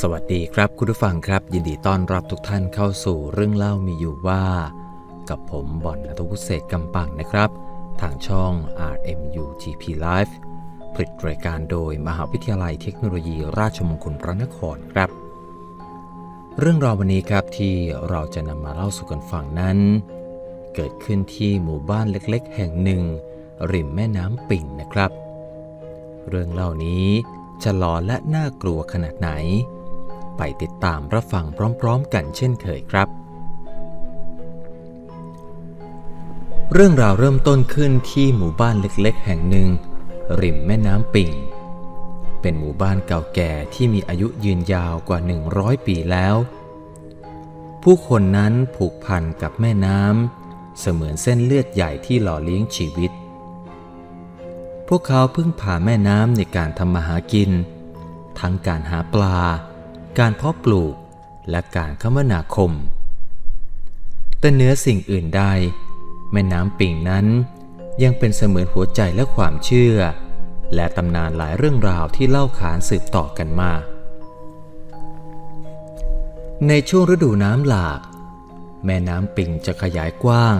สวัสดีครับคุณผู้ฟังครับ ยินดีต้อนรับทุกท่านเข้าสู่เรื่องเล่ามีอยู่ว่า กับผมบอลนัทวุฒิเศษกำปังนะครับ ทางช่อง RMU GP Live ผลิตรายการโดยมหาวิทยาลัยเทคโนโลยีราชมงคลพระนครครับ เรื่องราววันนี้ครับที่เราจะนำมาเล่าสู่กันฟังนั้น เกิดขึ้นที่หมู่บ้านเล็กๆ แห่งหนึ่ง ริมแม่น้ำปิ่งนะครับ เรื่องเล่านี้จะหลอนและน่ากลัวขนาดไหน ไปติดตามรับฟังพร้อมๆ กันเช่นเคยครับ เรื่องราวเริ่มต้นขึ้นที่หมู่บ้านเล็กๆ แห่งหนึ่ง ริมแม่น้ำปิ่ง เป็นหมู่บ้านเก่าแก่ที่มีอายุยืนยาวกว่า 100 ปีแล้ว ผู้คนนั้นผูกพันกับแม่น้ำ เสมือนเส้นเลือดใหญ่ที่หล่อเลี้ยงชีวิต พวกเขาพึ่งพาแม่น้ำในการทำมาหากิน ทั้งการหาปลา การเพาะปลูก และการคมนาคม แต่เนื้อสิ่งอื่นใด แม่น้ำปิ่งนั้นยังเป็นเสมือนหัวใจและความเชื่อ และตำนานหลายเรื่องราวที่เล่าขานสืบต่อกันมา ในช่วงฤดูน้ำหลาก แม่น้ำปิ่งจะขยายกว้าง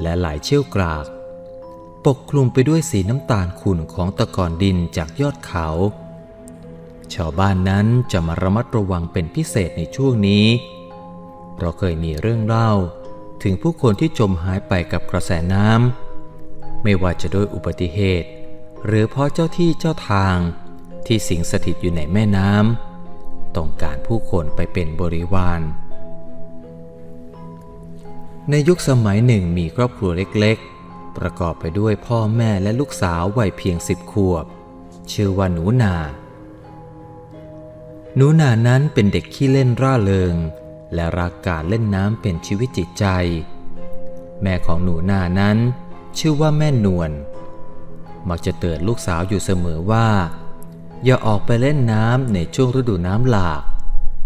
และไหลเชี่ยวกราก ปกคลุมไปด้วยสีน้ำตาลขุ่นของตะกอนดินจากยอดเขา ชาวบ้านนั้นจะมาระมัดระวังเป็นพิเศษในช่วงนี้เพราะเคยมีเรื่องเล่าถึงผู้คนที่จมหายไปกับกระแสน้ำไม่ว่าจะโดยอุบัติเหตุ หรือเพราะเจ้าที่เจ้าทางที่สิงสถิตอยู่ในแม่น้ำต้องการผู้คนไปเป็นบริวาร ในยุคสมัยหนึ่งมีครอบครัวเล็กๆ ประกอบไปด้วยพ่อแม่และลูกสาววัยเพียงสิบขวบ ชื่อว่าหนูนา หนูนานั้นเป็นเด็กขี้เล่นร่าเริง และรักการเล่นน้ำเป็นชีวิตจิตใจ แม่ของหนูนานั้น ชื่อว่าแม่นวล มักจะเตือนลูกสาวอยู่เสมอว่า อย่าออกไปเล่นน้ำในช่วงฤดูน้ำหลาก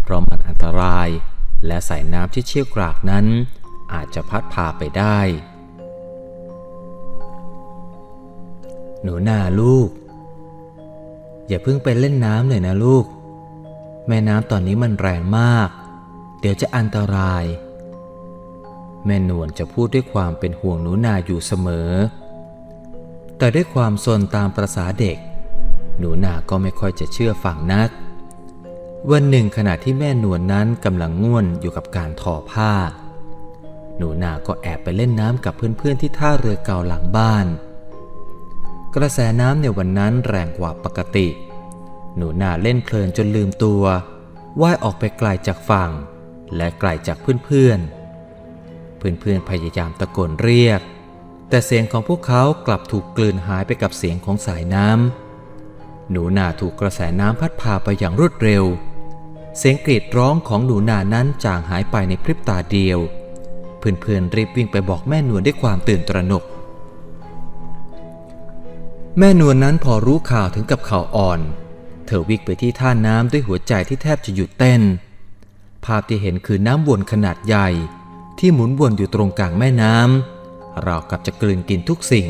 เพราะมันอันตราย และสายน้ำที่เชี่ยวกรากนั้น อาจจะพัดพาไปได้ หนูนาลูก อย่าเพิ่งไปเล่นน้ำเลยนะลูก แม่น้ำตอนนี้มันแรงมาก เดี๋ยวจะอันตราย แม่นวลจะพูดด้วยความเป็นห่วงหนูนาอยู่เสมอ แต่ด้วยความสนตามประษาเด็ก หนูนาก็ไม่ค่อยจะเชื่อฟังนักวันหนึ่งขณะที่แม่นวลนนั้นกำลังง่วนอยู่กับการทอผ้า หนูนาก็แอบไปเล่นน้ำกับเพื่อนๆที่ท่าเรือเก่าหลังบ้าน กระแสน้ำในวันนั้นแรงกว่าปกติ หนูนาเล่นเพลินจนลืมตัวว่ายออกไปไกลจากฝั่ง และไกลจากเพื่อนๆ เพื่อนๆพยายามตะโกนเรียก แต่เสียงของพวกเขากลับถูกกลืนหายไปกับเสียงของสายน้ำหนูนาถูกกระแสน้ำพัดพาไปอย่างรวดเร็ว เสียงกรีดร้องของหนูนานั้นจางหายไปในพริบตาเดียว เพื่อนๆรีบวิ่งไปบอกแม่นวลด้วยความตื่นตระหนก แม่นวลนนั้นพอรู้ข่าวถึงกับข่าวอ่อน เธอวิ่งไปที่ท่าน้ำด้วยหัวใจที่แทบจะหยุดเต้น ภาพที่เห็นคือน้ำวนขนาดใหญ่ ที่หมุนวนอยู่ตรงกลางแม่น้ำราวกับจะกลืนกินทุกสิ่ง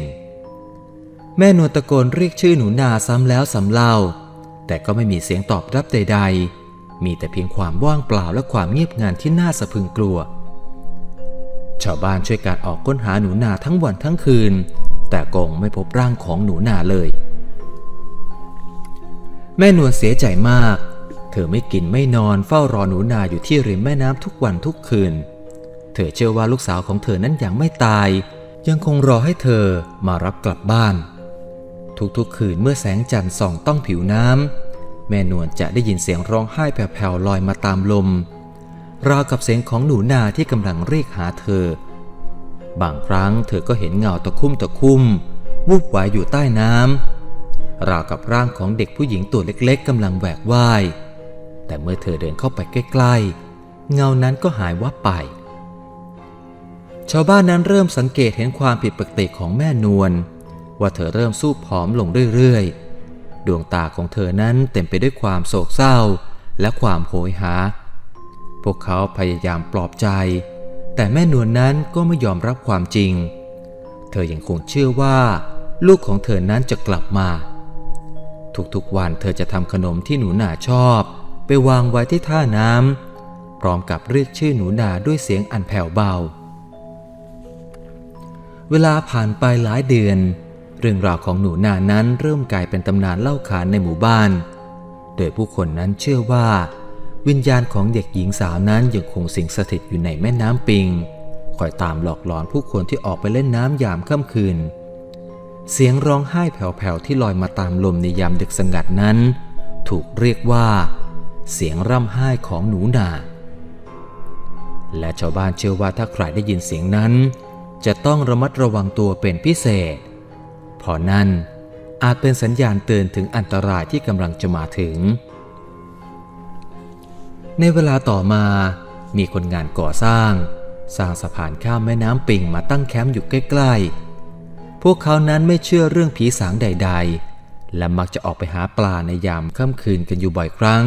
แม่นวลตะโกนเรียกชื่อหนูนาซ้ำแล้วซ้ำเล่า แต่ก็ไม่มีเสียงตอบรับใด ๆ มีแต่เพียงความว่างเปล่าและความเงียบงันที่น่าสะพึงกลัว ชาวบ้านช่วยการออกค้นหาหนูนาทั้งวันทั้งคืน แต่กงไม่พบร่างของหนูนาเลย แม่นวลเสียใจมาก เธอไม่กินไม่นอนเฝ้ารอหนูนาอยู่ที่ริมแม่น้ำทุกวันทุกคืน เธอเชื่อว่าลูกสาวของเธอนั้นยังไม่ตาย ยังคงรอให้เธอมารับกลับบ้าน ทุกๆคืนเมื่อแสงจันทร์ส่องต้องผิวน้ำแม่นวลจะได้ยินเสียงร้องไห้แผ่วๆลอยมาตามลม ราวกับเสียงของหนูนาที่กำลังเรียกหาเธอ บางครั้งเธอก็เห็นเงาตะคุ่มตะคุ่มวูบไหวอยู่ใต้น้ำราวกับร่างของเด็กผู้หญิงตัวเล็กๆกำลังแหวกว่าย แต่เมื่อเธอเดินเข้าไปใกล้ๆ เงานั้นก็หายวับไป ชาวบ้านนั้นเริ่มสังเกตเห็นความผิดปกติของแม่นวลว่าเธอเริ่มสู้ผอมลงเรื่อยๆ ดวงตาของเธอนั้นเต็มไปด้วยความโศกเศร้าและความโหยหา พวกเขาพยายามปลอบใจ แต่แม่นวลนนั้นก็ไม่ยอมรับความจริง เธอยังคงเชื่อว่า ลูกของเธอนั้นจะกลับมา ทุกๆวันเธอจะทำขนมที่หนูนาชอบ ไปวางไว้ที่ท่าน้ำพร้อมกับเรียกชื่อหนูนาด้วยเสียงอันแผ่วเบา เวลาผ่านไปหลายเดือน เรื่องราวของหนูนานั้นเริ่มกลายเป็นตำนานเล่าขานในหมู่บ้าน โดยผู้คนนั้นเชื่อว่า วิญญาณของเด็กหญิงสาวนั้นยังคงสิงสถิตอยู่ในแม่น้ำปิง คอยตามหลอกหลอนผู้คนที่ออกไปเล่นน้ำยามค่ำคืน เสียงร้องไห้แผ่วๆที่ลอยมาตามลมในยามดึกสงัดนั้น ถูกเรียกว่า เสียงร่ำไห้ของหนูนา และชาวบ้านเชื่อว่าถ้าใครได้ยินเสียงนั้น จะต้องระมัดระวังตัวเป็นพิเศษเพราะนั่นอาจเป็นสัญญาณเตือนถึงอันตรายที่กำลังจะมาถึง ในเวลาต่อมา มีคนงานก่อสร้าง สร้างสะพานข้ามแม่น้ำปิงมาตั้งแคมป์อยู่ใกล้ๆ พวกเขานั้นไม่เชื่อเรื่องผีสางใด ๆ และมักจะออกไปหาปลาในยามค่ำคืนกันอยู่บ่อยครั้ง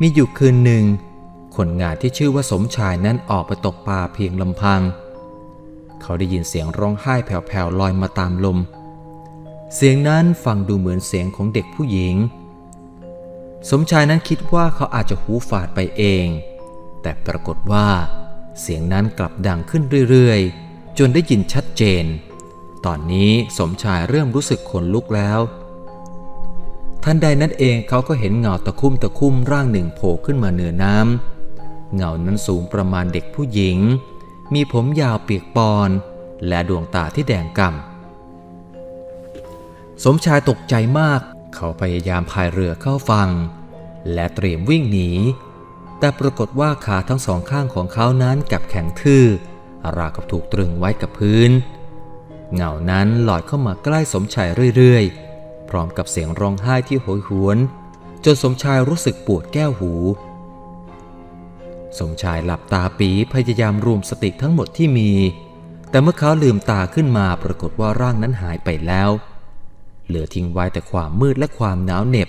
มีอยู่คืนหนึ่ง คนงานที่ชื่อว่าสมชายนั้นออกไปตกปลาเพียงลำพัง เขาได้ยินเสียงร้องไห้แผ่วๆลอยมาตามลม เสียงนั้นฟังดูเหมือนเสียงของเด็กผู้หญิง สมชายนั้นคิดว่าเขาอาจจะหูฝาดไปเอง แต่ปรากฏว่า เสียงนั้นกลับดังขึ้นเรื่อยๆ จนได้ยินชัดเจน ตอนนี้สมชายเริ่มรู้สึกขนลุกแล้ว ทันใดนั้นเองเขาก็เห็นเงาตะคุ่มตะคุ่มร่างหนึ่งโผล่ขึ้นมาเหนือน้ำเงานั้นสูงประมาณเด็กผู้หญิง มีผมยาวเปียกปอน และดวงตาที่แดงก่ำสมชายตกใจมาก เขาพยายามพายเรือเข้าฝั่งและเตรียมวิ่งหนี แต่ปรากฏว่าขาทั้งสองข้างของเขานั้นกลับแข็งทื่อราวกับถูกตรึงไว้กับพื้น เงานั้นลอยเข้ามาใกล้สมชายเรื่อยๆ พร้อมกับเสียงร้องไห้ที่โหยหวน จนสมชายรู้สึกปวดแก้วหู สมชายหลับตาปีพยายามรวมสติทั้งหมดที่มี แต่เมื่อเขาลืมตาขึ้นมาปรากฏว่าร่างนั้นหายไปแล้ว เหลือทิ้งไว้แต่ความมืดและความหนาวเหน็บ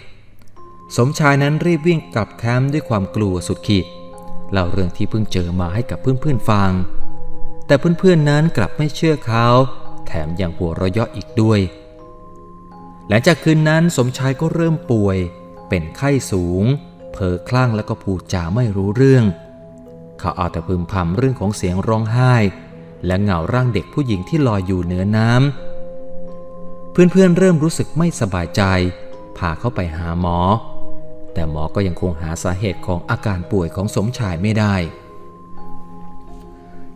สมชายนั้นรีบวิ่งกลับแคมป์ด้วยความกลัวสุดขีดเล่าเรื่องที่เพิ่งเจอมาให้กับเพื่อนๆฟัง แต่เพื่อนๆนั้นกลับไม่เชื่อเขาแถมยังหัวเราะเยาะอีกด้วย หลังจากคืนนั้นสมชายก็เริ่มป่วย เป็นไข้สูง เผลอคลั่งแล้วก็พูดจาไม่รู้เรื่อง เขาเอาแต่พึมพำเรื่องของเสียงร้องไห้ และเงาร่างเด็กผู้หญิงที่ลอยอยู่เหนือน้ำ เพื่อนๆเริ่มรู้สึกไม่สบายใจ พาเขาไปหาหมอ แต่หมอก็ยังคงหาสาเหตุของอาการป่วยของสมชายไม่ได้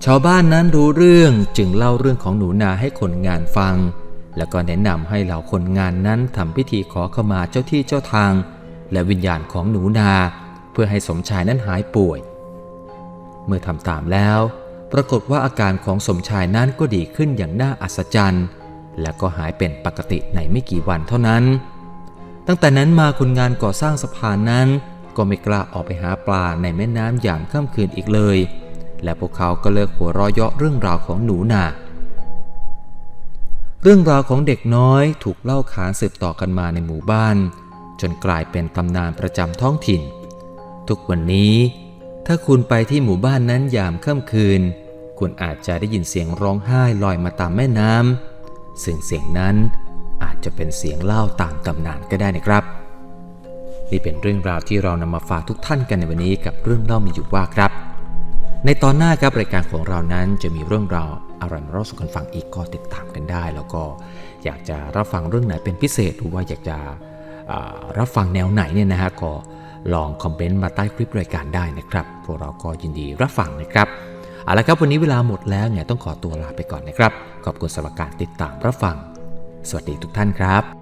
ชาวบ้านนั้นรู้เรื่องจึงเล่าเรื่องของหนูนาให้คนงานฟัง แล้วก็แนะนำให้เหล่าคนงานนั้นทำพิธีขอขมาเจ้าที่เจ้าทาง และวิญญาณของหนูนา เพื่อให้สมชายนั้นหายป่วย เมื่อทำตามแล้ว ปรากฏว่าอาการของสมชายนั้นก็ดีขึ้นอย่างน่าอัศจรรย์ และก็หายเป็นปกติในไม่กี่วันเท่านั้น ตั้งแต่นั้นมาคนงานก่อสร้างสะพานนั้น ก็ไม่กล้าออกไปหาปลาในแม่น้ำอย่างค่ำคืนอีกเลย และพวกเขาก็เลิกหัวเราะเยาะเรื่องราวของหนูนาเรื่องราวของเด็กน้อยถูกเล่าขานสืบต่อกันมาในหมู่บ้าน จนกลายเป็นตำนานประจำท้องถิ่น ทุกวันนี้ ถ้าคุณไปที่หมู่บ้านนั้นยามค่ำคืน คุณอาจจะได้ยินเสียงร้องไห้ลอยมาตามแม่น้ำ ซึ่งเสียงนั้นอาจจะเป็นเสียงเล่าตามตำนานก็ได้นะครับ นี่เป็นเรื่องราวที่เรานำมาฝากทุกท่านกันในวันนี้กับเรื่องเล่ามีอยู่ว่าครับ ในตอนหน้าครับรายการของเรานั้นจะมีเรื่องราวอะไรมาเล่าสู่กันฟังอีกก็ติดตามกันได้ แล้วก็อยากจะรับฟังเรื่องไหนเป็นพิเศษหรือว่าอยากจะรับฟังแนวไหนเนี่ยนะฮะก็ลองคอมเมนต์มาใต้คลิปรายการได้นะครับ พวกเราก็ยินดีรับฟังนะครับ เอาละครับวันนี้เวลาหมดแล้วเนี่ยต้องขอตัวลาไปก่อนนะครับ ขอบคุณสำหรับการติดตามรับฟัง สวัสดีทุกท่านครับ